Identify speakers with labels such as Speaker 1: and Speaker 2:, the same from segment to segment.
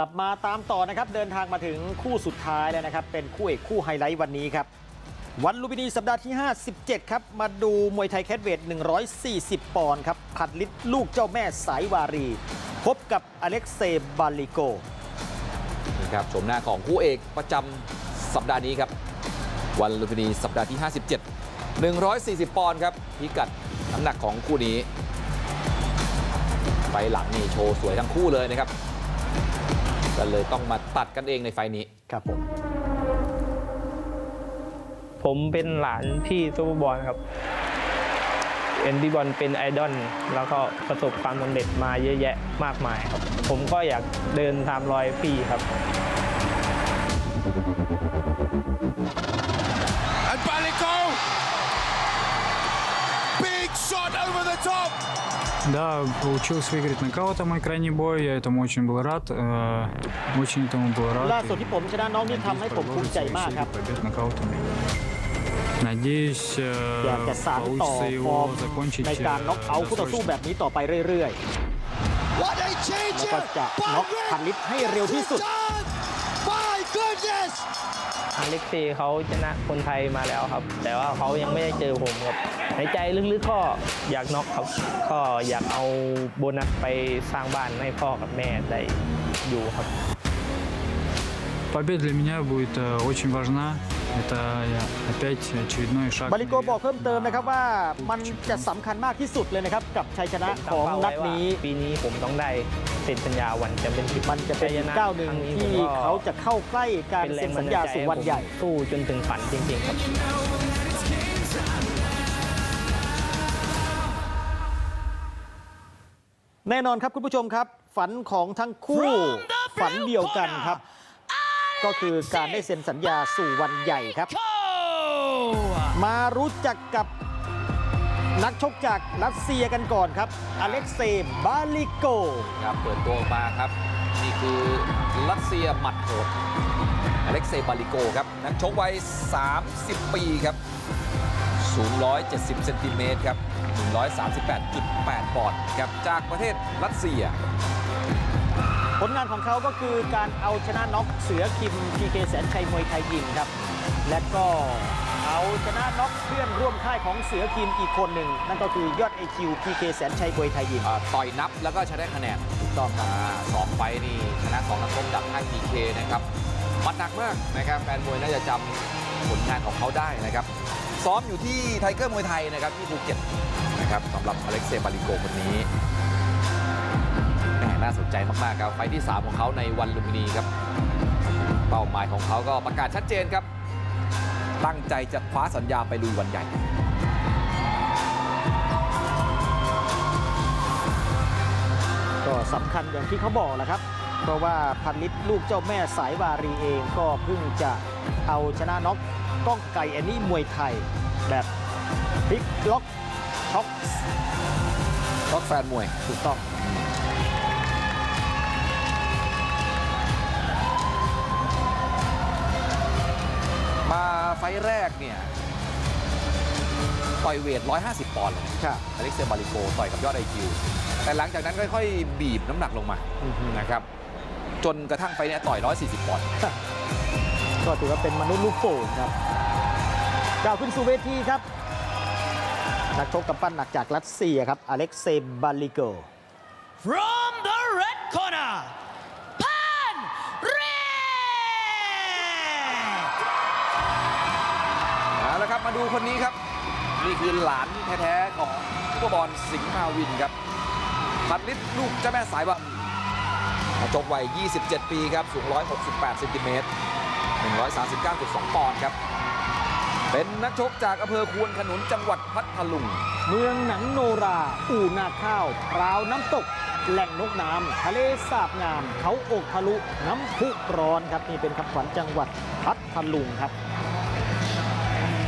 Speaker 1: กลับมาตามต่อนะครับเดินทางมาถึงคู่สุดท้ายแล้วนะครับ เป็นคู่เอกคู่ไฮไลท์วันนี้ครับ วันลุมพินีสัปดาห์ที่ 57 ครับ มาดูมวยไทยแคทเวท 140 ปอนด์ครับผัดลิตลูกเจ้าแม่สายวารี พบกับอเล็กเซบาลิโก
Speaker 2: นี่ครับชมหน้าของคู่เอกประจำสัปดาห์นี้ครับ วันลุมพินีสัปดาห์ที่ 57 140 ปอนด์ครับพิกัดน้ำหนักของคู่นี้ไฟหลังนี่โชว์สวยทั้งคู่เลยนะครับ ก็เลยต้องมาตัดกันเองในไฟล์นี้
Speaker 1: ครับผม
Speaker 3: ผมเป็นหลานพี่ซูเปอร์บอลครับ เอ็นพี่บอลเป็นไอดอลแล้วก็ประสบความสำเร็จมาเยอะแยะมากมายครับ ผมก็อยากเดินตามรอยพี่ครับ
Speaker 4: And Balico! Big shot over the top!
Speaker 5: Да, получилось выиграть нокаутом мой крайний бой. Я этому очень был рад. э, Очень этому был
Speaker 1: ล่า
Speaker 5: рад.
Speaker 1: สุดที่ผมชนะน้องนี่ทำให้ผมภูมิใจมากครับ
Speaker 5: побед нокаутом. Надеюсь,
Speaker 1: อยากจะ
Speaker 5: э,
Speaker 1: สานต่อ
Speaker 5: получится
Speaker 1: ฟอร์ม
Speaker 5: его закончить
Speaker 1: ในการ
Speaker 5: э,
Speaker 1: น็อกเอาท์คู่ต่อสู้
Speaker 5: досрочно.
Speaker 1: แบบนี้ต่อไปเรื่อย
Speaker 4: What a
Speaker 1: ๆ
Speaker 4: change!
Speaker 1: แล้วก็จะน็อกพันลิตให้เร็วที่สุด
Speaker 4: My goodness!
Speaker 3: อเล็กเซย์เขาชนะคนไทยมาแล้วครับ แต่ว่าเขายังไม่ได้เจอผมครับในใจลึกๆก็อยากน็อกครับ ก็อยากเอาโบนัสไปสร้างบ้านให้พ่อกับแม่ได้อยู่ครับ
Speaker 5: Победа для меня будет э, очень важна.
Speaker 1: บริโกบอกเพิ่มเติมนะครับว่ามันจะสำคัญมากที่สุดเลยนะครับ กับชัยชนะของนัดนี้
Speaker 3: ปีนี้ผมต้องได้เซ็นสัญญาวันจชเป็นที่
Speaker 1: มันจะเป็นก้าวหนึ่งที่เขาจะเข้าใกล้การ
Speaker 3: ป็น
Speaker 1: เซ็นสัญญาสู่วันใหญ่
Speaker 3: สู้จนถึงฝันจริงๆครับ
Speaker 1: แน่นอนครับคุณผู้ชมครับ ฝันของทั้งคู่ฝันเดียวกันครับ ก็คือการได้เซ็นสัญญาสู่วันใหญ่ครับ มารู้จักกับนักชกจากรัสเซียกันก่อนครับ อเล็กเซย์บาลิโก
Speaker 2: ครับเปิดตัวออกมาครับ นี่คือรัสเซียหมัดโหดอเล็กเซย์บาลิโกครับ นักชกวัย 30 ปีครับ สูง 170 เซนติเมตรครับ 138.8 ปอนด์ครับ จากประเทศรัสเซีย
Speaker 1: ผลงานของเขาก็คือการเอาชนะน็อกเสือคิมพีเคแสนชัยมวยไทยยิมครับ และก็เอาชนะน็อกเพื่อนร่วมค่ายของเสือคิมอีกคนหนึ่ง นั่นก็คือยอดไอคิวพีเคแสนชัยมวยไทยยิม
Speaker 2: อ่าต่อยนับแล้วก็ชนะคะแนนถูกต้องครับสองไฟต์นี่ชนะสองนักชกจากค่าย PK นะครับมันหนักมากนะครับแฟนมวยน่าจะจำผลงานของเขาได้นะครับ ซ้อมอยู่ที่ไทเกอร์มวยไทยนะครับที่ภูเก็ตนะครับสำหรับอเล็กเซย์บาลิโกคนนี้แหม่ น่าสนใจมากๆครับไฟต์ที่ 3 ของเขาในวันลุมพินีครับ เป้าหมายของเขาก็ประกาศชัดเจนครับ ตั้งใจจะคว้าสัญญาไปลุยวันใหญ่
Speaker 1: ก็สำคัญอย่างที่เขาบอกแหละครับ เพราะว่าพันลิตรลูกเจ้าแม่สายวารีเองก็เพิ่งจะเอาชนะน็อกก้องไก่แอนนี่มวยไทย แบบพลิกล็อกช็อก
Speaker 2: ก็แฟนมวย
Speaker 1: ถูกต้อง
Speaker 2: ต์แรกเนี่ยต่อยเวท 150 ปอนด์เลยนะครับอเล็กเซย์บาริโกต่อยกับยอดไอคิว แต่หลังจากนั้นค่อยๆ บีบน้ำหนักลงมา
Speaker 1: อือฮึ
Speaker 2: นะครับ จนกระทั่งไฟต์เนี้ยต่อย 140 ปอนด์
Speaker 1: ก็ถือว่าเป็นมนุษย์ลูกโป่งครับกล่าวขึ้นสู่เวทีครับ นักชกกำปั้นหนักจากรัสเซียครับ อเล็กเซย์บาลิโก
Speaker 6: From the red corner,
Speaker 2: มาดูคนนี้ครับ นี่คือหลานแท้ๆของผู้บอลสิงห์มาวินครับพัดลิตรลูกเจ้าแม่สายบะมาจบวัย 27 ปีครับ สูง 168 เซนติเมตร 139.2 ปอนด์ครับ เป็นนักชกจากอำเภอควนขนุนจังหวัดพัทลุง
Speaker 1: เมืองหนังโนรา อู่นาข้าวพราวน้ำตก แหล่งนกน้ำทะเลสาบงาม เขาอกทะลุ น้ำพุร้อนครับ นี่เป็นคำขวัญจังหวัดพัทลุงครับ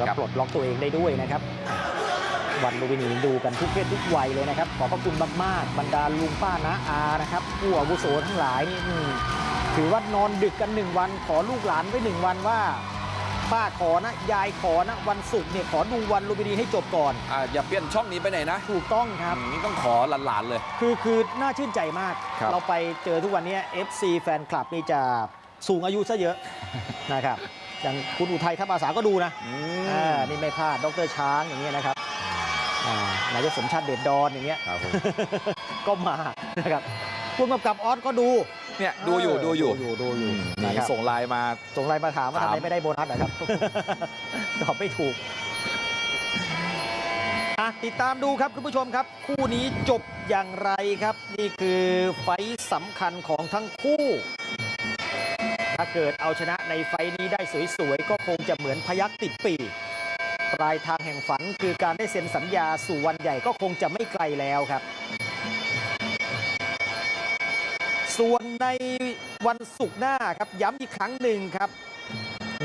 Speaker 1: ว่า
Speaker 2: บ
Speaker 1: ปลดล็อกตัวเองได้ด้วยนะครับ วันลูวินีดูกันทุกเพศทุกวัยเลยนะครับ ขอบพระคุณมากๆบรรดาลุงป้านะอานะครับผู้อาวุโสทั้งหลายนี่อืมถือว่านอนดึกกันหนึ่งวัน ขอลูกหลานไว้หนึ่งวันว่าป้าขอนะ ยายขอนะ วันศุกร์เนี่ยขอดูวันลูวินีให้จบก่อน
Speaker 2: อ่าอย่าเปลี่ยนช่องนี้ไปไหนนะ
Speaker 1: ถูกต้องครับ
Speaker 2: อืมนี่ต้องขอหลานๆเลย
Speaker 1: คือคือน่าชื่นใจมาก
Speaker 2: ครับ
Speaker 1: เราไปเจอทุกวันนี้ FC แฟนคลับนี่จะสูงอายุซะเยอะนะครับ อย่างคุณอุทัยทัพอาสาก็ดูนะ
Speaker 2: อื
Speaker 1: อ่ามนี่ไม่พลาดดรช้างอย่างเงี้ยนะครับอ่านายกสมชาติเดชดอนอย่างเงี้ย
Speaker 2: ครับผม
Speaker 1: ก็มานะครับผู้กำกับออสก็ดู
Speaker 2: เนี่ยดูอยู่ดูอยู่
Speaker 1: ดูอยู่ดูอยู่
Speaker 2: นี่
Speaker 1: นะครับ
Speaker 2: ส่งไลน์มา
Speaker 1: ส่งไลน์มาถามว่า
Speaker 2: ถาม
Speaker 1: ทำไมไม่ได้โบนัสนะครับตอบไม่ถูกอะติดตามดูครับคุณผู้ชมครับ คู่นี้จบอย่างไรครับ นี่คือไฟท์สำคัญของทั้งคู่ ถ้าเกิดเอาชนะในไฟนี้ได้สวยๆ ก็คงจะเหมือนพยักติดปีปลายทางแห่งฝันคือการได้เซ็นสัญญาสู่วันใหญ่ก็คงจะไม่ไกลแล้วครับ ส่วนในวันศุกร์หน้าครับย้ำอีกครั้งหนึ่งครับ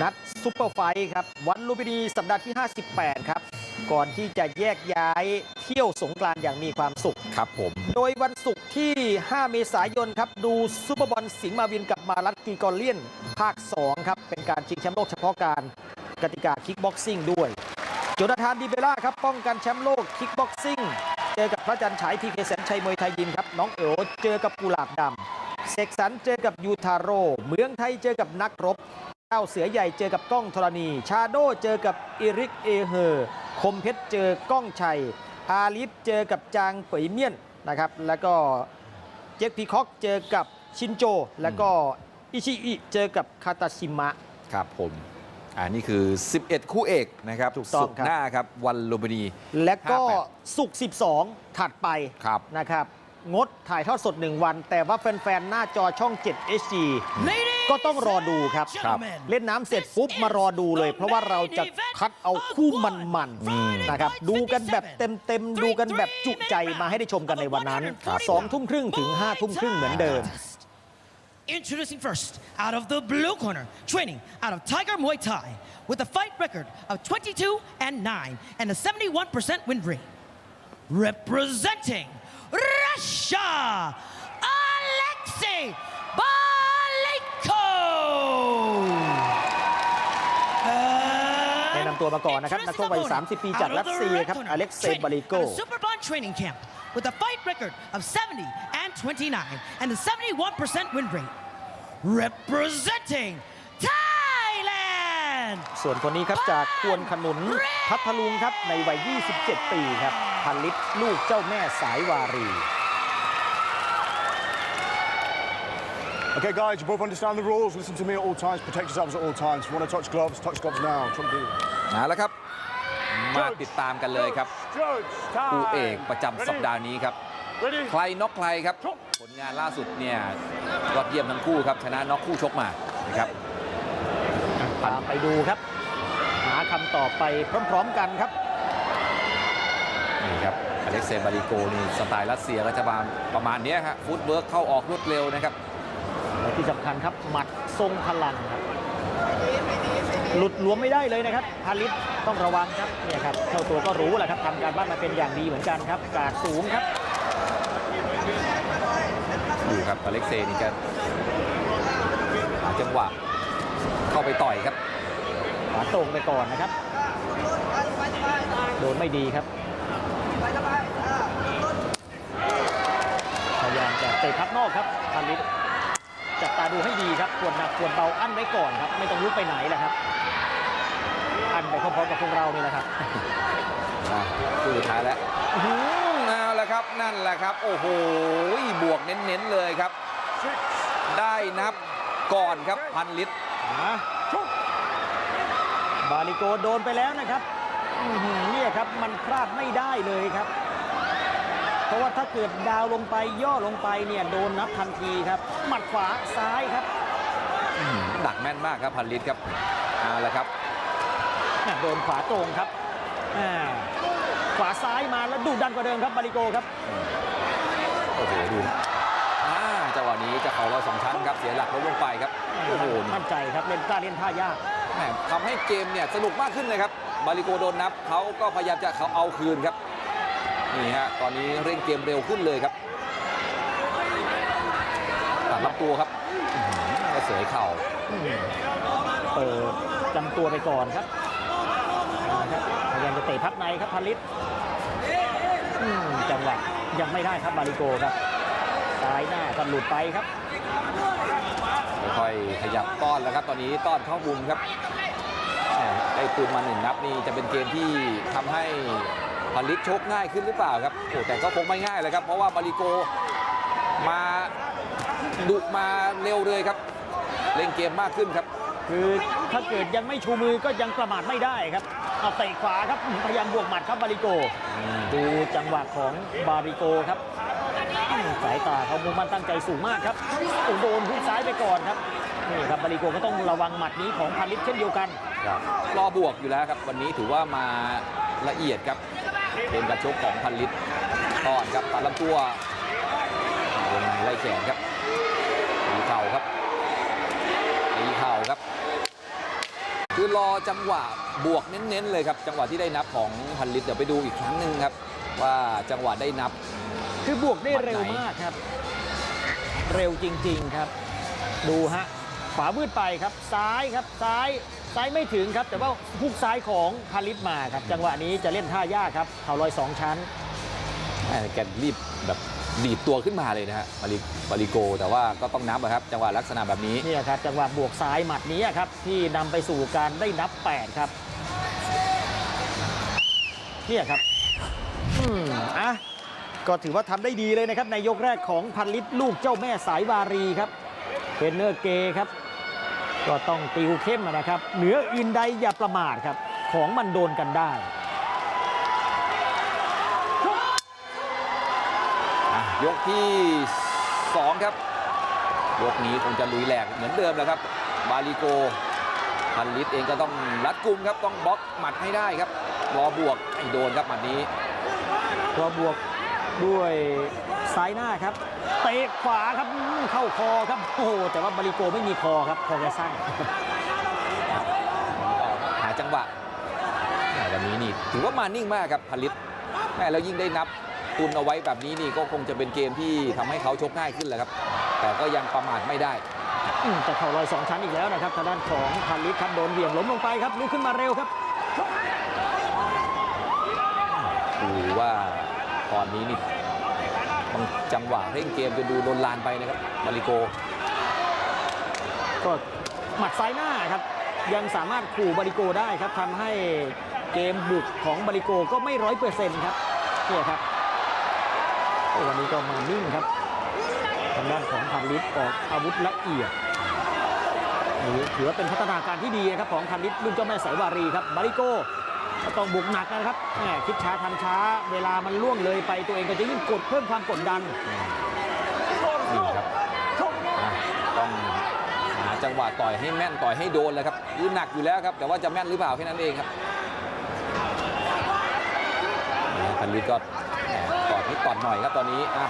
Speaker 1: นัดซุปเปอร์ไฟครับ วันลุมพินีสัปดาห์ที่ 58 ครับ ก่อนที่จะแยกย้ายเที่ยวสงกรานต์อย่างมีความสุข
Speaker 2: ครับผม
Speaker 1: โดยวันศุกร์ที่ 5 เมษายนครับ ดูซูเปอร์บอลสิงห์มาวินกับมารัตกีกอเลียน ภาค 2 ครับ เป็นการชิงแชมป์โลกเฉพาะการกติกาคิกบ็อกซิ่งด้วย โจนาธานดีเบล่าครับ ป้องกันแชมป์โลกคิกบ็อกซิ่งเจอกับพระจันทร์ฉายพีเคแสนชัยมวยไทยยิมครับ น้องเอ๋อเจอกับกุหลาบดำเสกสรรเจอกับยูทาโร่เมืองไทยเจอกับนักรบ เจ้าเสือใหญ่เจอกับก้องธรณี ชาโดเจอกับอิริกเอเฮอร์คมเพชรเจอก้องชัย อาลิฟเจอกับจางเปยเมียนนะครับ แล้วก็เจคพีคอกเจอกับชินโจ แล้วก็อิชิอิเจอกับคาตาชิมะ
Speaker 2: ครับผมอ่านี่คือ 11 คู่เอกนะครับ
Speaker 1: ถูกต้อง
Speaker 2: ศุร์
Speaker 1: ครับ
Speaker 2: หน้าครับวันลุมพินี
Speaker 1: และก็
Speaker 2: 58
Speaker 1: สุกร์12 ถัดไป
Speaker 2: ครับ
Speaker 1: นะครับ งดถ่ายทอดสด 1 วัน แต่ว่าแฟนๆ หน้าจอช่อง 7 HD
Speaker 6: Ladies
Speaker 1: ก็ต้องรอดูครับ
Speaker 6: and gentlemen,
Speaker 1: เล่นน้ำเสร็จปุ๊บมารอดูเลย เพราะว่าเราจะคัดเอาคู่มันๆนะครับดูกันแบบเต็มๆ ดูกันแบบจุใจมาให้ได้ชมกันในวันนั้นสองทุ่มครึ่งถึงห้าทุ่มครึ่งเหมือนเดิม
Speaker 6: Introducing first, out of the blue corner, training out of Tiger Muay Thai, with a fight record of 22 and 9 and a 71% win rate. Representing Russia, Alexei Balenko.
Speaker 1: แนะนำตัวมาก่อนนะครับ นักชกวัย 30 ปีจากรัสเซียครับ อเล็กเซย์บาลิโก
Speaker 6: Superbond Training Camp with a fight record of 70 and 29 and a 71% win rate. Representing Thailand.
Speaker 1: ส่วนคนนี้ครับจากควนขนุนพัทลุงครับในวัย 27 ปีครับ พันลิตรลูกเจ้าแม่สายวารี
Speaker 7: Okay, guys, you both understand the rules. Listen to me at all times. Protect yourselves at all times. If you want to touch gloves, touch gloves now. Trump do.
Speaker 2: เอาละครับ มาติดตามกันเลยครับ
Speaker 7: Judge,
Speaker 2: คู่เอก
Speaker 7: time.
Speaker 2: ประจำสัปดาห์นี้ครับ
Speaker 7: Ready?
Speaker 2: ใครน็อกใครครับ ผลงานล่าสุดเนี่ยยอดเยี่ยมทั้งคู่ครับ ชนะน็อกคู่ชกมานะครับ
Speaker 1: ตามไปดูครับ หาคำตอบไปพร้อม ๆ กันครับ
Speaker 2: นี่ครับอเล็กเซย์บาริโกนี่สไตล์รัสเซียก็จะมาประมาณเนี้ยครับฟุตเวิร์กเข้าออกรวดเร็วนะครับ
Speaker 1: และที่สำคัญครับหมัดทรงพลังครับหลุดหลวมไม่ได้เลยนะครับพาลิตต้องระวังครับเนี่ยครับเจ้าตัวก็รู้แหละครับทำการบ้านมาเป็นอย่างดีเหมือนกันครับการดสูงครับ
Speaker 2: ดูครับอเล็กเซย์นี่จะหาจังหวะเข้าไปต่อยครับ
Speaker 1: ขวาตรงไปก่อนนะครับ โดนไม่ดีครับ พยายามจะเตะพักนอกครับพาลิตจับตาดูให้ดีครับควรหนักควรเบาอั้นไว้ก่อนครับ ไม่ต้องลุกไปไหนแหละครับ อั้นไปพร้อมๆกับพวกเรานี่แหละครับ
Speaker 2: อะคู่สุดท้ายแล้วอื้อหือเอาละครับนั่นแหละครับ โอ้โหบวกเน้นๆเลยครับ ได้นับก่อนครับพันลิตร
Speaker 1: นะบาลิโกโดนไปแล้วนะครับอื้อหือ เนี่ยครับมันพลาดไม่ได้เลยครับ เพราะว่าถ้าเกิดดาวลงไปย่อลงไปเนี่ยโดนนับทันทีครับ หมัดขวาซ้ายครับ
Speaker 2: ดักแม่นมากครับพันลิตรครับเอาละครับ
Speaker 1: แม่โดนขวาตรงครับอ่าขวาซ้ายมาแล้วดุดันกว่าเดิมครับบาลิโกครับ
Speaker 2: โอ้โหดูอ่าจังหวะนี้จะเข่าเราสองชั้นครับเสียหลักล้มลงไปครับโอ้โห
Speaker 1: มั่นใจครับเล่นกล้าเล่นท่ายาก
Speaker 2: แหมทำให้เกมเนี่ยสนุกมากขึ้นเลยครับ
Speaker 1: อ
Speaker 2: บาริโกโดนนับเขาก็พยายามจะเขาเอาคืนครับนี่ฮะตอนนี้เร่งเกมเร็วขึ้นเลยครับตัดรับตัวครับอื้อหือก็เสยเข่า
Speaker 1: เปิดจำตัวไปก่อนครับเอาละครับพยายามจะเตะพับในครับพันลิตอืมจังหวะยังไม่ได้ครับบาริโกครับซ้ายหน้าก็หลุดไปครับ
Speaker 2: ค่อยๆขยับต้อนแล้วครับตอนนี้ต้อนเข้ามุมครับแหม่ ได้ปืนมาหนึ่งนับนี่จะเป็นเกมที่ทำให้พันลิตชกง่ายขึ้นหรือเปล่าครับโอ้แต่ก็คงไม่ง่ายเลยครับ เพราะว่าบาริโกมาดุมาเร็วเลยครับ เล่นเกมมากขึ้นครับ
Speaker 1: คือถ้าเกิดยังไม่ชูมือก็ยังประมาทไม่ได้ครับเอาเตะขวาครับพยายามบวกหมัดครับบาริโกดูจังหวะของบาริโกครับอืมสายตาเขามุ่งมั่นตั้งใจสูงมากครับโอ้โดนหุ้กซ้ายไปก่อนครับนี่ครับบาริโกก็ต้องระวังหมัดนี้ของพันลิตเช่นเดียวกัน
Speaker 2: ครับรอบวกอยู่แล้วครับ วันนี้ถือว่ามาละเอียดครับเป็นการชกของพันลิตรต้อนครับตัดลำตัววงในไล่แขนครับตีเข่าครับตีเข่าครับ คือรอจังหวะบวกเน้นๆเลยครับ จังหวะที่ได้นับของพันลิตรเดี๋ยวไปดูอีกครั้งหนึ่งครับ ว่าจังหวะได้นับ
Speaker 1: คือบวกได้เร็วมากครับ เร็วจริง ๆครับ ดูฮะขวามืดไปครับซ้ายครับซ้าย ซ้ายไม่ถึงครับ แต่ว่าฮุกซ้ายของพาลิตมาครับ จังหวะนี้จะเล่นท่ายากครับเข่าลอยสองชั้น
Speaker 2: แม่แกรีบแบบดีดตัวขึ้นมาเลยนะฮะมาริมาริโก แต่ว่าก็ต้องนับอะครับ จังหวะลักษณะแบบนี้
Speaker 1: เนี่ยครับจังหวะบวกซ้ายหมัดนี้ครับ ที่นำไปสู่การได้นับ 8 ครับ เนี่ยครับอืมอะก็ถือว่าทำได้ดีเลยนะครับ ในยกแรกของพันลิตรลูกเจ้าแม่สายวารีครับเทรนเนอร์เกครับ ก็ต้องติวเข้มนะครับ เหนืออื่นใดอย่าประมาทครับ ของมันโดนกันได้
Speaker 2: อะยกที่ 2 ครับ ยกนี้คงจะลุยแหลกเหมือนเดิมแหล้วครับ บาลิโกพันลิตรเองก็ต้องรัดกุมครับ ต้องบล็อกหมัดให้ได้ครับ รอบวกไม่โดนครับหมัดนี้
Speaker 1: พอบวกด้วยซ้ายหน้าครับ เตะขวาครับอืมเข้าคอครับโอ้โหแต่ว่าบาริโกไม่มีคอครับคอแกสั้น
Speaker 2: หาจังหวะแหม่วันนี้นี่ถือว่ามานิ่งมากครับพันลิตรแม่แล้วยิ่งได้นับตุนเอาไว้แบบนี้นี่ก็คงจะเป็นเกมที่ทำให้เขาชกง่ายขึ้นแหละครับ แต่ก็ยังประมาทไม่ได้
Speaker 1: อืมแต่เข่าลอยสองชั้นอีกแล้วนะครับทางด้านของพันลิตรครับโดนเหวี่ยงล้มลงไปครับลุกขึ้นมาเร็วครับ
Speaker 2: ดูว่าตอนนี้นี่บาง จังหวะเร่งเกมจะดูโดนลานไปนะครับมาริโก
Speaker 1: ก็หมัดซ้ายหน้าครับ ยังสามารถขู่บาริโกได้ครับทำให้เกมบุกของบาริโกก็ไม่ร้อยเปอร์เซ็นต์ครับเนี่ยครับวันนี้ก็มานิ่งครับทางด้านของพันลิตรออกอาวุธละเอียดถือว่าเป็นพัฒนาการที่ดีนะครับของพันลิตรลูกเจ้าแม่สายวารีครับบาริโก ต้องบุกหนักนะครับแหมคิดช้าทำช้า เวลามันล่วงเลยไปตัวเองก็จะยิ่งกดเพิ่มความกดดัน
Speaker 2: นี่ครับต้องหาจังหวะต่อยให้แม่นต่อยให้โดนเลยครับคือหนักอยู่แล้วครับแต่ว่าจะแม่นหรือเปล่าแค่นั้นเองครับพันลิตก็แหมกอดนิดกอดหน่อยครับตอนนี้อะ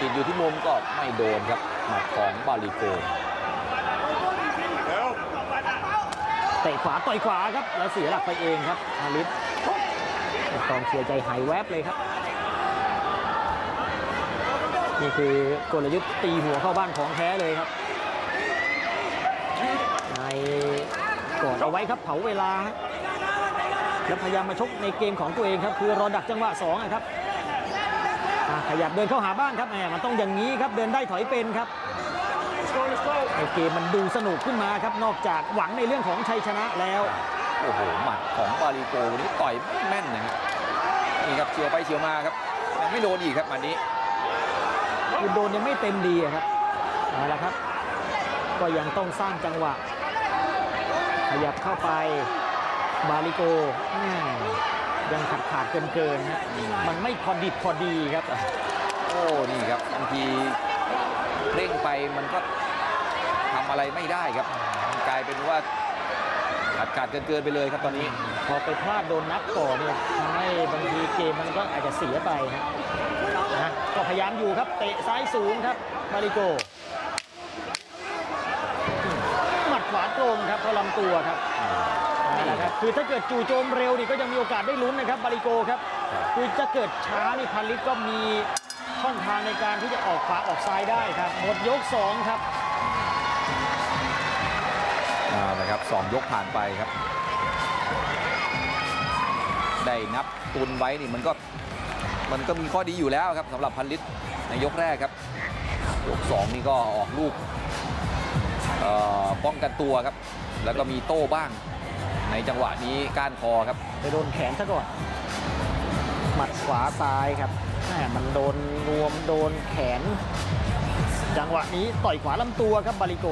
Speaker 2: ติดอยู่ที่มุมก็ไม่โดนครับหมัดของบาลิโก
Speaker 1: เตะขวาต่อยขวาครับ แล้วเสียหลักไปเองครับฮาริสกองเชียร์ใจหายแวบเลยครับ นี่คือกลยุทธ์ตีหัวเข้าบ้านของแท้เลยครับในกอดเอาไว้ครับเผาเวลา แล้วพยายามมาชกในเกมของตัวเองครับ คือรอดักจังหวะสองอะครับขยับเดินเข้าหาบ้านครับแหมมันต้องอย่างนี้ครับเดินได้ถอยเป็นครับ ไอเกมมันดูสนุกขึ้นมาครับนอกจากหวังในเรื่องของชัยชนะแล้ว
Speaker 2: โอ้โหหมัดของบาลิโกวันนี้ต่อยไม่แม่นนะฮะนี่ครับเฉียวไปเฉียวมาครับยังไม่โดนอีกครับหมัดนี้
Speaker 1: คือโดนยังไม่เต็มดีอะครับเอาละครับ ก็ยังต้องสร้างจังหวะ ขยับเข้าไปบาลิโกแม่ยังขาดขาดเกินเกินๆฮะมันไม่พอดิบพอดีครับ
Speaker 2: โอ้นี่ครับบางที เร่งไปมันก็ทำอะไรไม่ได้ครับ กลายเป็นว่าขาดขาดเกินไปเลยครับตอนนี้
Speaker 1: พอไปพลาดโดนนับก่อนเนี่ยทำให้บางทีเกมมันก็อาจจะเสียไปฮะนะก็พยายามอยู่ครับเตะซ้ายสูงครับบาลิโกหมัดขวาตรงครับเขาลำตัวครับนั่แหละครับคือถ้าเกิดจู่โจมเร็วนี่ก็ยังมีโอกาสได้ลุ้นนะครับบาริโกครับ
Speaker 2: ครับ
Speaker 1: คือจะเกิดช้านี่พันลิตก็มี ช่องทางในการที่จะออกขวาออกซ้ายได้ครับ หมดยกสองครับ
Speaker 2: อ่านะครับสองยกผ่านไปครับ ได้นับตุนไว้นี่มันก็มันก็มีข้อดีอยู่แล้วครับสำหรับพันลิตรในยกแรกครับ ยกสองนี่ก็ออกลูกเอ่อป้องกันตัวครับ แล้วก็มีโต้บ้าง ในจังหวะนี้ก้านคอครับ
Speaker 1: ไปโดนแขนซะก่อน หมัดขวาซ้ายครับ แม่มันโดนรวมโดนแขน จังหวะนี้ต่อยขวาลำตัวครับบาริโก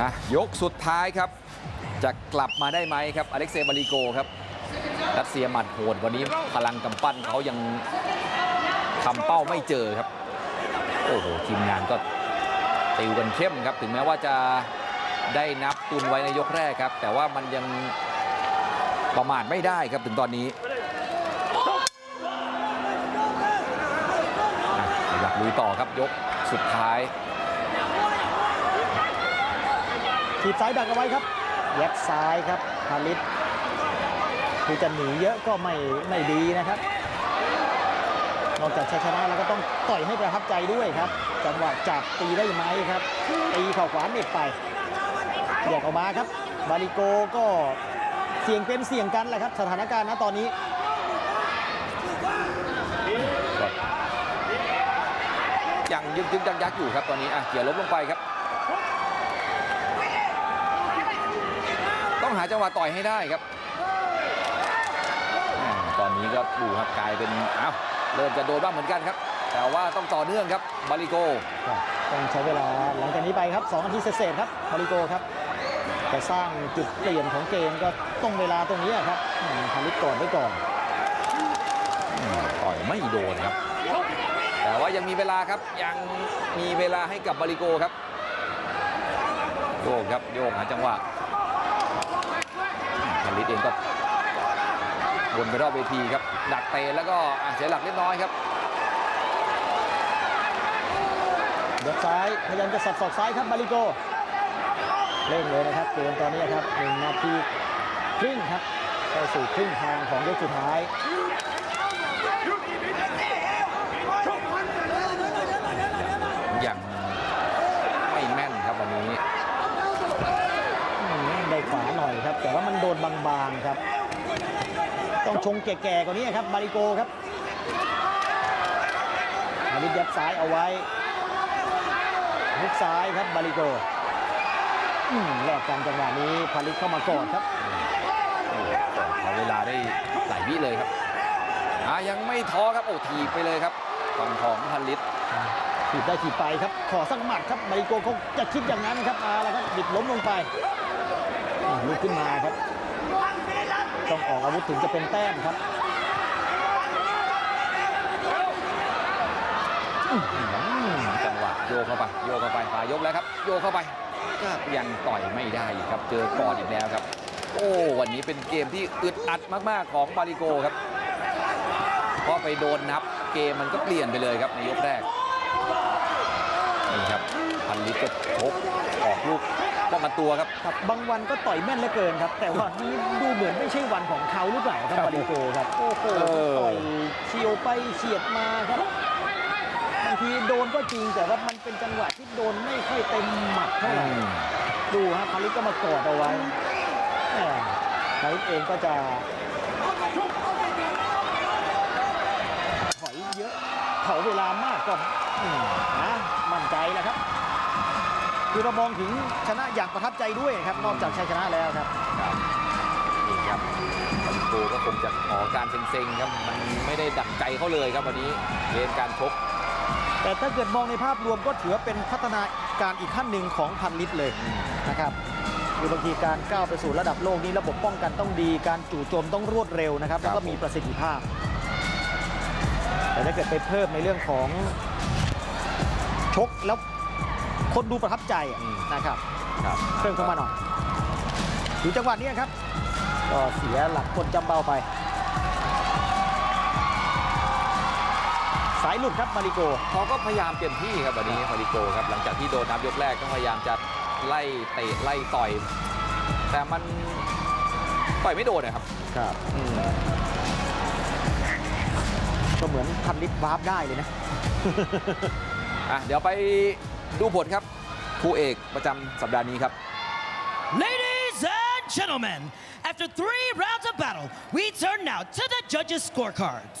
Speaker 2: ฮะยกสุดท้ายครับ จะกลับมาได้ไหมครับ อเล็กเซย์บาริโกครับ รัสเซียหมัดโหดวันนี้พลังกำปั้นเขายังทำเป้าไม่เจอครับ โอ้โห ทีมงานก็ติวกันเข้มครับ ถึงแม้ว่าจะได้นับตุนไว้ในยกแรกครับ แต่ว่ามันยัง ประมาทไม่ได้ครับถึงตอนนี้อยากลุยต่อครับยกสุดท้าย
Speaker 1: ถีบซ้ายดักเอาไว้ครับแยกซ้ายครับพาลิตคือจะหนีเยอะก็ไม่ไม่ดีนะครับ นอกจากชัยชนะแล้วก็ต้องต่อยให้ประทับใจด้วยครับ จังหวะจับตีได้ไหมครับตีเข่าขวาเน็ตไปแยกออกมาครับบาริโกก็ เสี่ยงเป็นเสี่ยงกันแหละครับสถานการณ์ณตอนนี้
Speaker 2: ยังยึกยึกยักยักอยู่ครับตอนนี้อะเกี่ยวลบลงไปครับ ต้องหาจังหวะต่อยให้ได้ครับแหม่ตอนนี้ก็ดูครับกลายเป็นอ้าวเริ่มจะโดนบ้างเหมือนกันครับ แต่ว่าต้องต่อเนื่องครับบาริโก
Speaker 1: ครับต้องใช้เวลาหลังจากนี้ไปครับ2นาทีเศษๆครับมาริโกครับจะสร้างจุดเปลี่ยนของเกมก็ ต้องเวลาตรงนี้ครับอืมพาลิตก่อนไว้ก่อน
Speaker 2: อืมต่อยไม่โดนครับ แต่ว่ายังมีเวลาครับยังมีเวลาให้กับบาริโกครับโยกครับโยกหาจังหวะพันลิตเองก็วนไปรอบเวทีครับ ดักเตะแล้วก็อะเสียหลักเล็กน้อยครับ
Speaker 1: ยกซ้ายพยายามจะสับศอกซ้ายครับมาริโกเร่งเลยนะครับเกมตอนนี้ครับหนึ่งนาที ครึ่งครับเข้าสู่ครึ่งทางของยกสุดท้าย
Speaker 2: อย่างไม่แม่นครับวันนี้
Speaker 1: อืมได้ขวาหน่อยครับ แต่ว่ามันโดนบางๆครับ ต้องชงแก่ๆกว่านี้ครับมาริโกครับมาริยัดซ้ายเอาไว้ฮุกซ้ายครับบาริโกอืมแลกกันจังหวะนี้พาลิตเข้ามาก่อนครับ
Speaker 2: โอ้โหขอเวลาได้หลายวิเลยครับอ่ายังไม่ท้อครับโอ้ถีบไปเลยครับฝั่งของพันลิตร
Speaker 1: ถีบได้ถีบไปครับ ขอสักหมัดครับมาริโกเขาจะคิดอย่างนั้นครับมาแล้วครับบิดล้มลงไปอ่าลุกขึ้นมาครับ ต้องออกอาวุธถึงจะเป็นแต้มครับอื้อหือ
Speaker 2: จังหวะโยกเข้าไปโยกเข้าไปปลายยกแล้วครับ โยกเข้าไปก็ยังต่อยไม่ได้อีกครับ เจอก่อนอีกแล้วครับ โอ้วันนี้เป็นเกมที่อึดอัดมากๆของบาริโกครับเพราะไปโดนนับเกมมันก็เปลี่ยนไปเลยครับในยกแรกนี่ครับพันลิตรก็ชกออกลูกป้องกันตัวครับ
Speaker 1: ครับบางวันก็ต่อยแม่นเหลือเกินครับ แต่ว่านี้ดูเหมือนไม่ใช่วันของเขาหรือเปล่าครับ
Speaker 2: ครับ
Speaker 1: บาริโกครับโอ้โห
Speaker 2: เออ
Speaker 1: ต่อยเฉียวไปเฉียดมาครับบางทีโดนก็จริงแต่ว่ามันเป็นจังหวะที่โดนไม่ค่อยเต็มหมัดเท่าไหร่
Speaker 2: อืม
Speaker 1: ดูฮะพาริสก็มากอดเอาไว้ แหม่พาริสเองก็จะถอยเยอะเผาเวลามากก็อืมนะมั่นใจแล้วครับ คือเรามองถึงชนะอย่างประทับใจด้วยครับ นอกจากชัยชนะแล้วครับ
Speaker 2: ครับนี่ครับบาริโกก็คงจะขอการเซ็งๆครับ มันไม่ได้ดั่งใจเขาเลยครับวันนี้เกมการชก
Speaker 1: แต่ถ้าเกิดมองในภาพรวมก็ถือว่าเป็นพัฒนาการอีกขั้นหนึ่งของพันลิตรเลยนะครับ คือบางทีการก้าวไปสู่ระดับโลกนี้ระบบป้องกันต้องดี การจู่โจมต้องรวดเร็วนะครับ แล้วก็มีประสิทธิภาพ แต่ถ้าเกิดไปเพิ่มในเรื่องของชกแล้วคนดูประทับใจอะ
Speaker 2: อืม
Speaker 1: นะครับ
Speaker 2: ครับ
Speaker 1: เพิ่มเข้ามาหน่อยดูจังหวะนี้ครับ ก็เสียหลักคนจำเบาไป สายหลุดครับมาริโก
Speaker 2: เขาก็พยายามเต็มที่ครับวันนี้มาริโกครับหลังจากที่โดนนับยกแรกก็พยายามจะ ไล่เตะไล่ต่อย แต่มันต่อยไม่โดนนะครับ
Speaker 1: ครับ
Speaker 2: อืม
Speaker 1: ก็เหมือนพันลิตรวาร์ปได้เลยนะ
Speaker 2: อะเดี๋ยวไปดูผลครับคู่เอกประจำสัปดาห์นี้ครับ
Speaker 6: Ladies and gentlemen, after three rounds of battle, we turn now to the judges' scorecards.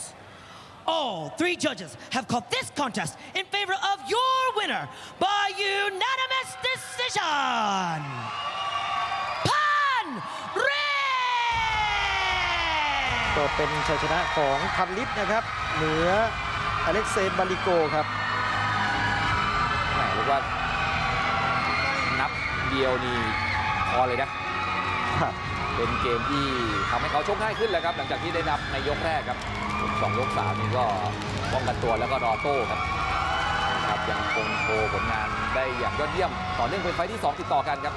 Speaker 6: All three judges have called this contest in favor of your winner by unanimous decision. Pan
Speaker 1: ก็
Speaker 6: Red!
Speaker 1: เป็นชัยชนะของพันลิตรนะครับ เหนืออเล็กเซนบาริโกครับ
Speaker 2: แหมเรียกว่านับเดียวนี่พอเลยนะ
Speaker 1: ครับ
Speaker 2: เป็นเกมที่ทำให้เขาชกง่ายขึ้นแล้วครับ หลังจากที่ได้นับในยกแรกครับสองยกสามนี่ก็ป้องกันตัวแล้วก็รอโต้ครับครับ ยังคงโชว์ผลงานได้อย่างยอดเยี่ยม ต่อเนื่องเป็นไฟที่ 2 ติดต่อกันครับ